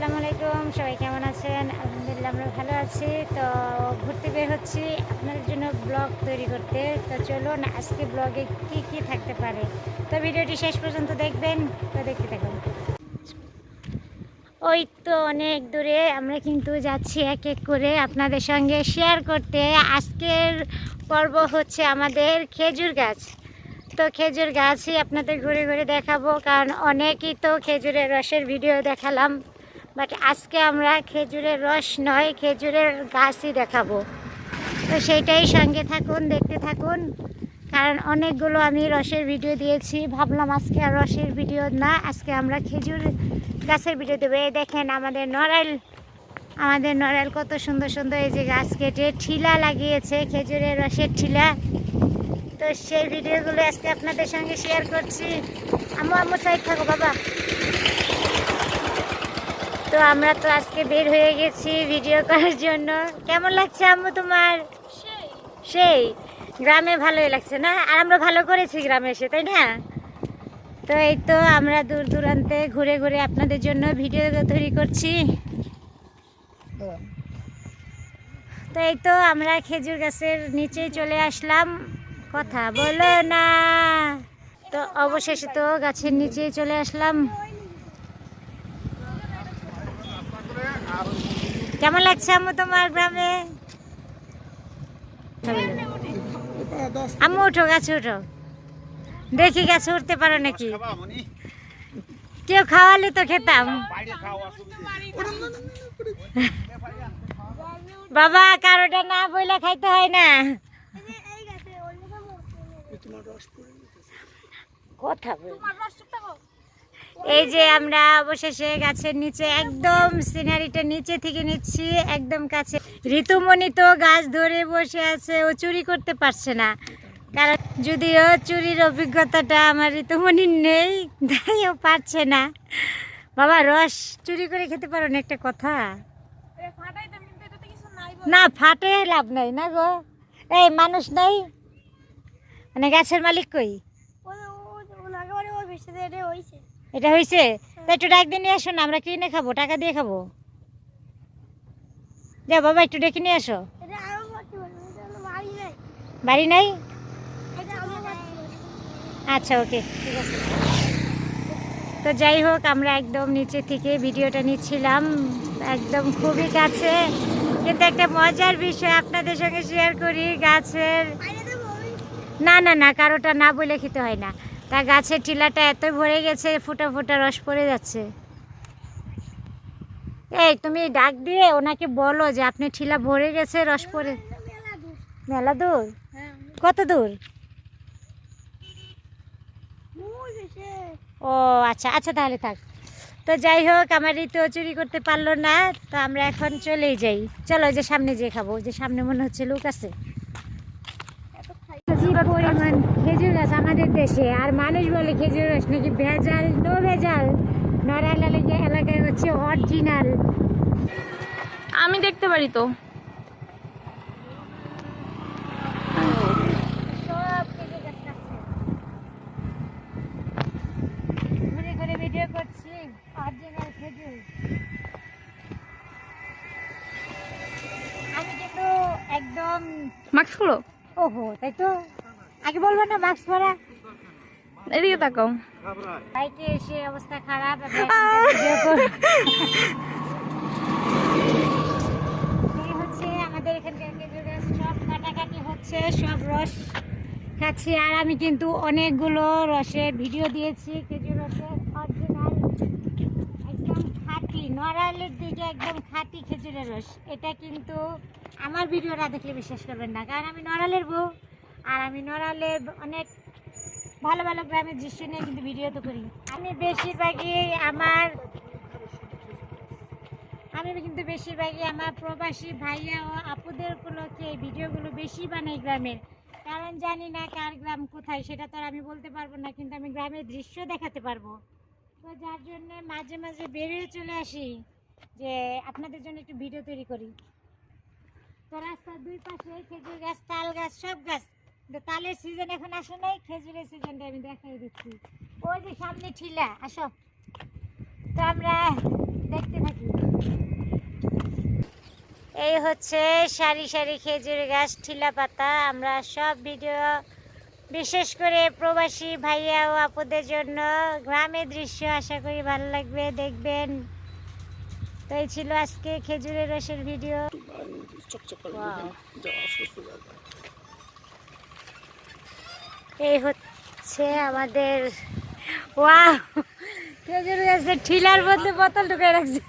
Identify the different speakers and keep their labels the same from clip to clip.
Speaker 1: আসসালামু আলাইকুম, সবাই কেমন আছেন? আলহামদুলিল্লাহ আমরা ভালো আছি। তো ঘুরতে বের হচ্ছি আপনাদের জন্য ব্লগ তৈরি করতে। তো চলুন আজকে ব্লগে কি কি থাকতে পারে। তো ভিডিওটি শেষ পর্যন্ত দেখবেন, তো দেখতে থাকুন। ওই তো অনেক দূরে আমরা কিন্তু যাচ্ছি এক এক করে আপনাদের সঙ্গে শেয়ার করতে। আজকের পর্ব হচ্ছে আমাদের খেজুর গাছ। তো খেজুর গাছই আপনাদের ঘুরে ঘুরে দেখাবো, কারণ অনেকই তো খেজুরের রসের ভিডিও দেখালাম। বাট আজকে আমরা খেজুরের রস নয়, খেজুরের গাছই দেখাবো। তো সেইটাই সঙ্গে থাকুন, দেখতে থাকুন। কারণ অনেকগুলো আমি রসের ভিডিও দিয়েছি। ভাবলাম আজকে আর রসের ভিডিও না, আজকে আমরা খেজুর গাছের ভিডিও দেবো। এই দেখেন আমাদের নড়াইল আমাদের নড়াইল কত সুন্দর সুন্দর এই যে গাছ কেটে ঠিলা লাগিয়েছে, খেজুরের রসের ঠিলা। তো সেই ভিডিওগুলো আজকে আপনাদের সঙ্গে শেয়ার করছি। আম্মু আম্মু সাইড থাকো, বাবা। তো আমরা তো আজকে বের হয়ে গেছি ভিডিও করার জন্য। কেমন লাগছে আম্মু তোমার? সেই। গ্রামে ভালোই লাগছে না? আর আমরা ভালো করেছি গ্রামে এসে, তাই না? তো এই তো আমরা দূর দূরান্তে ঘুরে ঘুরে আপনাদের জন্য ভিডিও তৈরি করছি। তো এই তো আমরা খেজুর গাছের নিচে চলে আসলাম। কথা বলো না। তো অবশেষে তো গাছের নিচে চলে আসলাম। কেমন লাগছে আম্মু তোমার গ্রামে? আম্মু উঠো গাছে উঠো। দেখি গাছে উঠতে পারো নাকি? কেউ খাওয়ালে তো খেতাম। বাবা কারোটা না বইলা খাইতে হয় না। কথা বল। এই যে আমরা অবশেষে গাছের নিচে একদম সিনারিটা নিচে থেকে নিচ্ছি একদম কাছে। ঋতুমণি তো গাছ ধরে বসে আছে ও চুরি করতে পারছে না। কারণ যদিও চুরির অভিজ্ঞতাটা আমার ঋতুমণির নেই তাই ও পারছে না। বাবা রস চুরি করে খেতে পারো না একটা কথা? না ফাটে লাভ নাই না গো? এই মানুষ নাই? মানে গাছের মালিক কই? এটা হয়েছে তা একটু ডাক দিয়ে নিয়ে আসো না আমরা কিনে খাব টাকা দিয়ে খাব। যা বাবা একটু ডেকে নিয়ে আসো। বাড়ি নাই। আচ্ছা ওকে ঠিক আছে। তো যাই হোক আমরা একদম নিচে থেকে ভিডিওটা নিচ্ছিলাম একদম খুবই কাছে। কিন্তু একটা মজার বিষয় আপনাদের সঙ্গে শেয়ার করি গাছের না না না কারোটা না বলে খেতে হয় না। তা গাছের টিলাটা এত ভরে গেছে, ফুটা ফুটা রস পড়ে যাচ্ছে। এই, তুমি ডাক দিয়ে ওনাকে বলো যে আপনি ঠিলা ভরে গেছে, রস পড়ে মেলা দূর? কত দূর? ও আচ্ছা আচ্ছা তাহলে থাক। তো যাই হোক, আমার ঋতু চুরি করতে পারল না, তো আমরা এখন চলেই যাই। চলো যে সামনে যেয়ে খাব যে সামনে মনে হচ্ছে লোক আছে। পরিমাণ খেজুর গাছ আমাদের দেশে। আর মানুষ বলে খেজুর গাছ নাকি ভেজাল? নো ভেজাল। নড়াইল এলাকা- এলাকায় হচ্ছে অরিজিনাল
Speaker 2: আমি দেখতে পারি তো।
Speaker 1: ভিডিও করছি অরিজিনাল খেজুর। আমি কিন্তু একদম
Speaker 2: মাস্ক খুলো
Speaker 1: ওহো তাই তো? আগে বলব না মাস্ক পরা।
Speaker 2: এদিকে তাকাও।
Speaker 1: বাইকে এসে অবস্থা খারাপ হচ্ছে আমাদের এখানকার সব কাটাকাটি হচ্ছে সব রস খাচ্ছি। আর আমি কিন্তু অনেকগুলো রসের ভিডিও দিয়েছি খেজুর রসের অরিজিনাল একদম খাঁটি নড়াইলের দিকে একদম খাঁটি খেজুরের রস। এটা কিন্তু আমার ভিডিও না দেখলে বিশ্বাস করবেন না কারণ আমি নড়ালের বউ। আর আমি নড়ালে অনেক ভালো ভালো গ্রামের দৃশ্য নিয়ে কিন্তু ভিডিও তো করি। আমি বেশিরভাগই আমার আমি কিন্তু বেশিরভাগই আমার প্রবাসী ভাইয়া ও আপুদের এই ভিডিওগুলো বেশি বানাই গ্রামের। কারণ জানি না কার গ্রাম কোথায়, সেটা তো আর আমি বলতে পারব না, কিন্তু আমি গ্রামের দৃশ্য দেখাতে পারব। তো যার জন্য মাঝে মাঝে বেরিয়ে চলে আসি যে আপনাদের জন্য একটু ভিডিও তৈরি করি। তো রাস্তার দুই পাশে খেজুর গাছ, তাল গাছ, সব গাছ তালের সিজন এখন আসে নাই খেজুরের সিজনটা আমি দেখাই দিচ্ছি। ওই যে সামনে ঠিলা আসো। তো আমরা দেখতে থাকি। এই হচ্ছে সারি সারি খেজুর গাছ ঠিলা পাতা। আমরা সব ভিডিও বিশেষ করে প্রবাসী ভাইয়া ও আপুদের জন্য গ্রামের দৃশ্য আশা করি ভালো লাগবে দেখবেন। তো এই ছিল আজকে খেজুরের রসের ভিডিও. এই হচ্ছে আমাদের খেজুর গাছের ঠিলার মধ্যে বোতল ঢুকে রাখছে।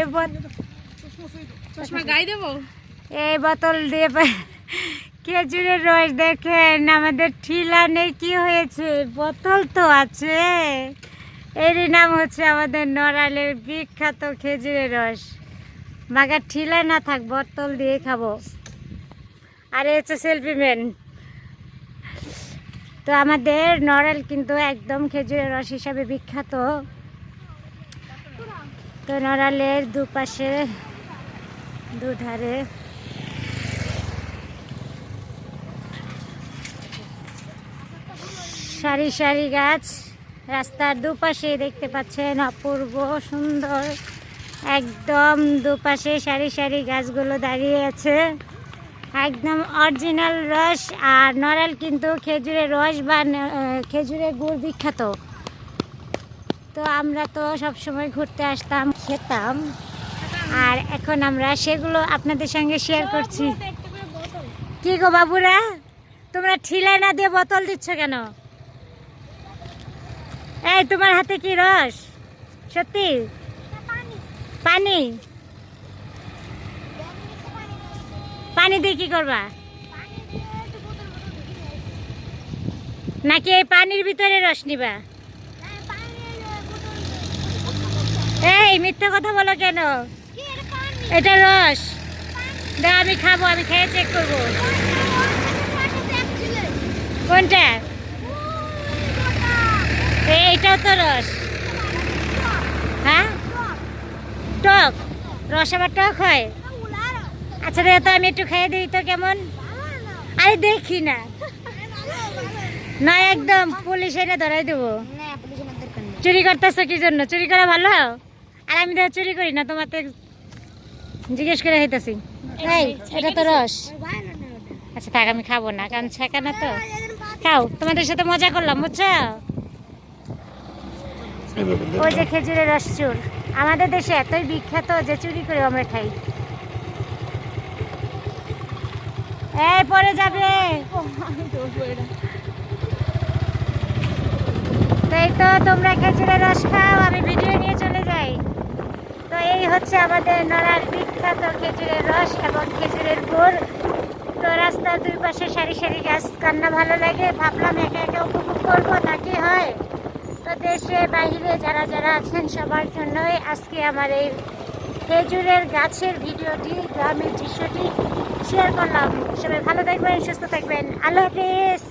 Speaker 1: এই
Speaker 2: চশমা দেবো?
Speaker 1: এই বোতল দিয়ে খেজুরের রস দেখেন আমাদের ঠিলা নেই কি হয়েছে? বোতল তো আছে। এরই নাম হচ্ছে আমাদের নড়ালের বিখ্যাত খেজুরের রস। মাগার ঠিলা না থাক বোতল দিয়ে খাব। আর এ হচ্ছে সেলফি ম্যান তো আমাদের নড়াল কিন্তু একদম খেজুরের রস হিসাবে বিখ্যাত। তো নড়ালের দুপাশে দুধারে সারি সারি গাছ। রাস্তার দুপাশে দেখতে পাচ্ছেন অপূর্ব সুন্দর। একদম দুপাশে সারি সারি গাছগুলো দাঁড়িয়ে আছে। একদম অরিজিনাল রস আর নড়াল কিন্তু খেজুরের রস বা খেজুরের গুড় বিখ্যাত। তো আমরা তো সব সময় ঘুরতে আসতাম, খেতাম। আর এখন আমরা সেগুলো আপনাদের সঙ্গে শেয়ার করছি। কি গো বাবুরা? তোমরা ঠিলায় না দিয়ে বোতল দিচ্ছ কেন? এই, তোমার হাতে কি রস? সত্যি? পানি। পানি দিয়ে কি করবা? নাকি এই পানির ভিতরে রস নিবা? এই, মিথ্যা কথা বলো কেন? এটা রস। দাও, আমি খাব, আমি খেয়ে চেক করব। কোনটা? এই- এইটাও তো রস। হ্যাঁ? টক। রস আবার টক হয়? আচ্ছা রে তো আমি একটু খেয়ে দিই তো কেমন? আরে দেখি না। না একদম পুলিশ এনে ধরাই দেবো। চুরি করতেছো কি জন্য? চুরি করা ভালো? আর আমি তো চুরি করি না তোমার জিজ্ঞেস করে হইতেছি এটা তো রস। আচ্ছা থাক আমি খাব না কারণ ছেঁকা না তো। খাও তোমাদের সাথে মজা করলাম বুঝছ? ওই যে খেজুরের রস চুর। আমাদের দেশে এতই বিখ্যাত যে চুরি করে আমরা খাই। এই পরে যাবে। তো এই তো তোমরা খেজুরের রস খাও, আমি ভিডিও নিয়ে চলে যাই। তো এই হচ্ছে আমাদের নড়ার বিখ্যাত খেজুরের রস এবং খেজুরের গুড়। তো রাস্তার দুই পাশে সারি সারি গাছ, কান্না ভালো লাগে। ভাবলাম একা একা উপভোগ করব নাকি হয়? তো দেশে বাইরে যারা যারা আছেন সবার জন্যই আজকে আমার এই খেজুরের গাছের ভিডিওটি, গ্রামের দৃশ্যটি শেয়ার করলাম। সবাই ভালো থাকবেন সুস্থ থাকবেন। আল্লাহ হাফিজ।